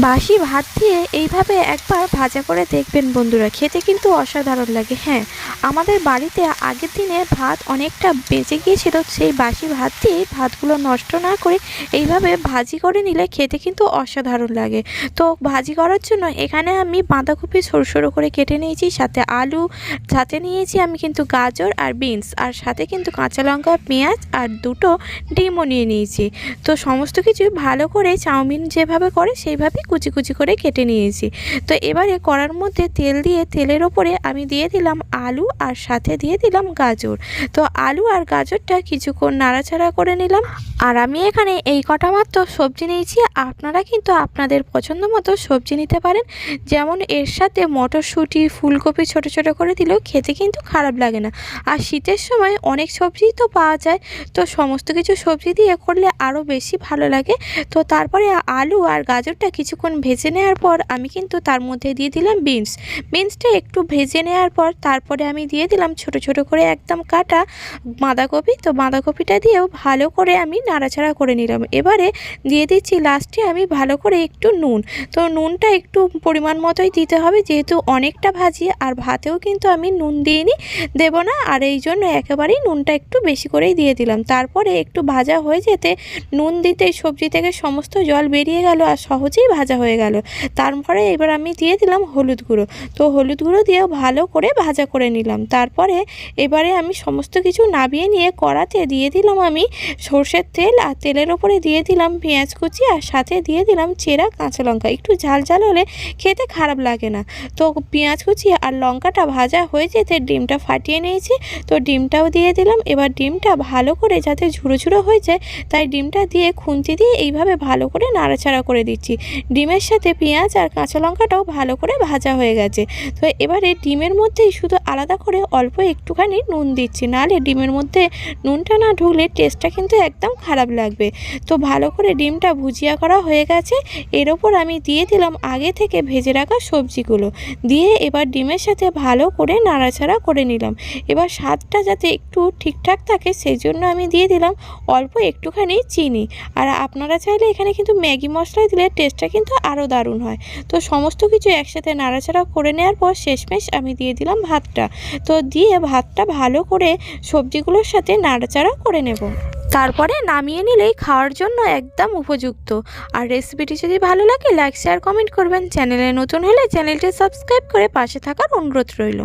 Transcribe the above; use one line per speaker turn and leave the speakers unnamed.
বাসি ভাত দিয়ে এইভাবে একবার ভাজা করে দেখবেন বন্ধুরা। খেতে কিন্তু অসাধারণ লাগে হ্যাঁ। আমাদের বাড়িতে আগের দিনে ভাত অনেকটা বেঁচে গিয়েছিল, সেই বাসি ভাত দিয়ে ভাতগুলো নষ্ট না করে এইভাবে ভাজি করে নিলে খেতে কিন্তু অসাধারণ লাগে। তো ভাজি করার জন্য এখানে আমি বাঁধাকপি সরু সরু করে কেটে নিয়েছি, সাথে আলু, সাথে নিয়েছি আমি কিন্তু গাজর আর বিনস, আর সাথে কিন্তু কাঁচা লঙ্কা, পেঁয়াজ আর দুটো ডিমও নিয়ে নিয়েছি। তো সমস্ত কিছু ভালো করে চাউমিন যেভাবে করে সেইভাবে কুচি কুচি করে কেটে নিয়েছি। তো এবারে কড়ার মধ্যে তেল দিয়ে তেলের ওপরে আমি দিয়ে দিলাম আলু আর সাথে দিয়ে দিলাম গাজর। তো আলু আর গাজরটা কিছুক্ষণ নাড়াচাড়া করে নিলাম। আর আমি এখানে এই কটা মাত্র সবজি নিয়েছি। আপনারা কিন্তু আপনাদের পছন্দ মতো সবজি নিতে পারেন। যেমন এর সাথে মটরশুঁটি, ফুলকপি ছোট ছোট করে দিলেও খেতে কিন্তু খারাপ লাগে না। আর শীতের সময় অনেক সবজিই তো পাওয়া যায়। তো সমস্ত কিছু সবজি দিয়ে করলে আরও বেশি ভালো লাগে। তো তারপরে আলু আর গাজরটা কিছুক্ষণ ভেজে নেওয়ার পর আমি কিন্তু তার মধ্যে দিয়ে দিলাম বিনস। বিনসটা একটু ভেজে নেওয়ার পর তারপরে আমি দিয়ে দিলাম ছোট ছোট করে একদম কাটা বাঁধাকপি। তো বাঁধাকপিটা দিয়েও ভালো করে আমি নাড়াচাড়া করে নিলাম। এবারে দিয়ে দিচ্ছি লাস্টে আমি ভালো করে একটু নুন। তো নুনটা একটু পরিমাণ মতোই দিতে হবে, যেহেতু অনেকটা ভাজি আর ভাতেও কিন্তু আমি নুন দিইনি, দেবো না। আর এই জন্য একেবারেই নুনটা একটু বেশি করেই দিয়ে দিলাম। তারপরে একটু ভাজা হয়ে যেতে নুন দিতে সবজি থেকে সমস্ত জল বেরিয়ে গেল আর সহজেই ভাজা হয়ে গেল। তারপরে এবার আমি দিয়ে দিলাম হলুদ গুঁড়ো। তো হলুদ গুঁড়ো দিয়েও ভালো করে ভাজা করে নিলাম। তারপরে এবারে আমি সমস্ত কিছু নাবিয়ে নিয়ে কড়াতে দিয়ে দিলাম আমি সর্ষের তেল আর তেলের ওপরে দিয়ে দিলাম পেঁয়াজ কুচি আর সাথে দিয়ে দিলাম চেরা কাঁচা লঙ্কা। একটু ঝাল ঝাল হলে খেতে খারাপ লাগে না। তো পেঁয়াজ কুচি আর লঙ্কাটা ভাজা হয়ে যেতে ডিমটা ফাটিয়ে নিয়েছি। তো ডিমটাও দিয়ে দিলাম। এবার ডিমটা ভালো করে যাতে ঝুড়ো ঝুড়ো হয়ে যায়, তাই ডিমটা দিয়ে খুন্তি দিয়ে এইভাবে ভালো করে নাড়াচাড়া করে দিচ্ছি। ডিমের সাথে পেঁয়াজ আর কাঁচা লঙ্কাটাও ভালো করে ভাজা হয়ে গেছে। তো এবারে ডিমের মধ্যেই শুধু আলাদা করে অল্প একটুখানি নুন দিচ্ছি। নাহলে ডিমের মধ্যে নুনটা না ঢুকলে টেস্টটা কিন্তু একদম খারাপ লাগবে। তো ভালো করে ডিমটা ভুজিয়া করা হয়ে গেছে। এর ওপর আমি দিয়ে দিলাম আগে থেকে ভেজে রাখা সবজিগুলো। দিয়ে এবার ডিমের সাথে ভালো করে নাড়াচাড়া করে নিলাম। এবার স্বাদটা যাতে একটু ঠিকঠাক থাকে সেই জন্য আমি দিয়ে দিলাম অল্প একটুখানি চিনি। আর আপনারা চাইলে এখানে কিন্তু ম্যাগি মশলা দিলে টেস্টটা কিন্তু আরও দারুণ হয়। তো সমস্ত কিছু একসাথে নাড়াচাড়া করে নেওয়ার পর শেষমেশ আমি দিয়ে দিলাম ভাতটা। তো দিয়ে ভাতটা ভালো করে সবজিগুলোর সাথে নাড়াচাড়া করে নেব। তারপরে নামিয়ে নিলেই খাওয়ার জন্য একদম উপযুক্ত। আর রেসিপিটি যদি ভালো লাগে লাইক শেয়ার কমেন্ট করবেন। চ্যানেলে নতুন হলে চ্যানেলটি সাবস্ক্রাইব করে পাশে থাকার অনুরোধ রইল।